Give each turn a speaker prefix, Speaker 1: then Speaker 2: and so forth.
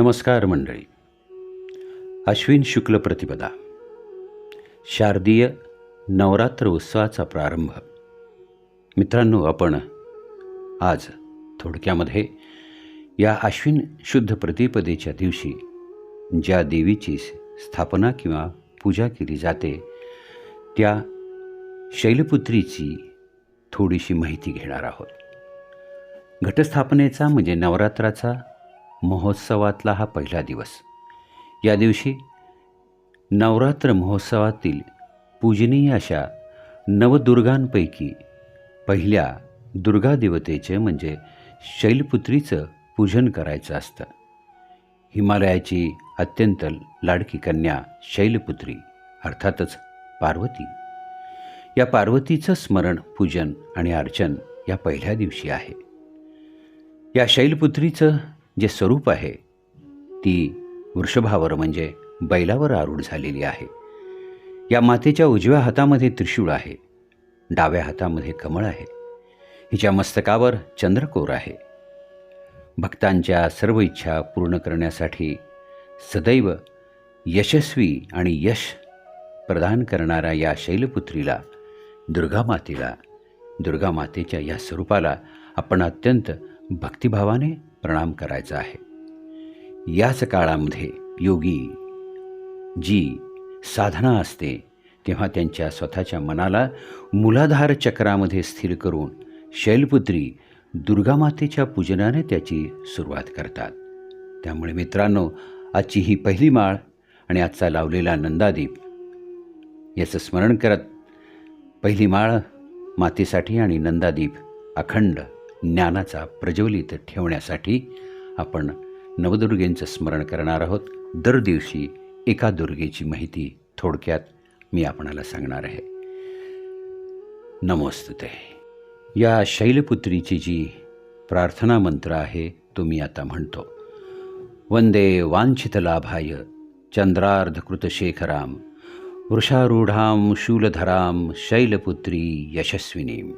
Speaker 1: नमस्कार मंडळी. अश्विन शुक्ल प्रतिपदा. शारदीय नवरात्र उत्सवाचा प्रारंभ. मित्रांनो आपण आज थोडक्यामध्ये या अश्विन शुद्ध प्रतिपदेच्या दिवशी ज्या देवीची स्थापना किंवा पूजा केली जाते त्या शैलपुत्रीची थोडीशी माहिती घेणार आहोत. घटस्थापनेचा म्हणजे नवरात्राचा महोत्सवातला हा पहिला दिवस. या दिवशी नवरात्र महोत्सवातील पूजनीय अशा नवदुर्गांपैकी पहिल्या दुर्गा देवतेचे म्हणजे शैलपुत्रीचं पूजन करायचं असतं. हिमालयाची अत्यंत लाडकी कन्या शैलपुत्री अर्थातच पार्वती. या पार्वतीचं स्मरण पूजन आणि अर्चन या पहिल्या दिवशी आहे. या शैलपुत्रीचं जे स्वरूप आहे ती वृषभावर म्हणजे बैलावर आरूढ झालेली आहे. या मातेच्या उजव्या हातामध्ये त्रिशूळ आहे डाव्या हातामध्ये कमळ आहे. हिच्या मस्तकावर चंद्रकोर आहे. भक्तांच्या सर्व इच्छा पूर्ण करण्यासाठी सदैव यशस्वी आणि यश प्रदान करणाऱ्या या शैलपुत्रीला दुर्गामातेला दुर्गामातेच्या या स्वरूपाला आपण अत्यंत भक्तिभावाने प्रणाम करायचा आहे. याच काळामध्ये योगी जी साधना असते तेव्हा त्यांच्या स्वतःच्या मनाला मूलाधार चक्रामध्ये स्थिर करून शैलपुत्री दुर्गामातेच्या पूजनाने त्याची सुरुवात करतात. त्यामुळे मित्रांनो आजची ही पहिली माळ आणि आजचा लावलेला नंदादीप याचं स्मरण करत पहिली माळ मातेसाठी आणि नंदादीप अखंड ज्ञानाचा प्रज्वलित ठेवण्यासाठी आपण नवदुर्गेंचं स्मरण करणार आहोत. दर दिवशी एका दुर्गेची माहिती थोडक्यात मी आपणाला सांगणार आहे. नमोस्तुते. या शैलपुत्रीची जी प्रार्थना मंत्र आहे तो मी आता म्हणतो. वंदे वांछितलाभाय चंद्रार्धकृतशेखराम वृषारूढां शूलधरां शैलपुत्री यशस्विनीं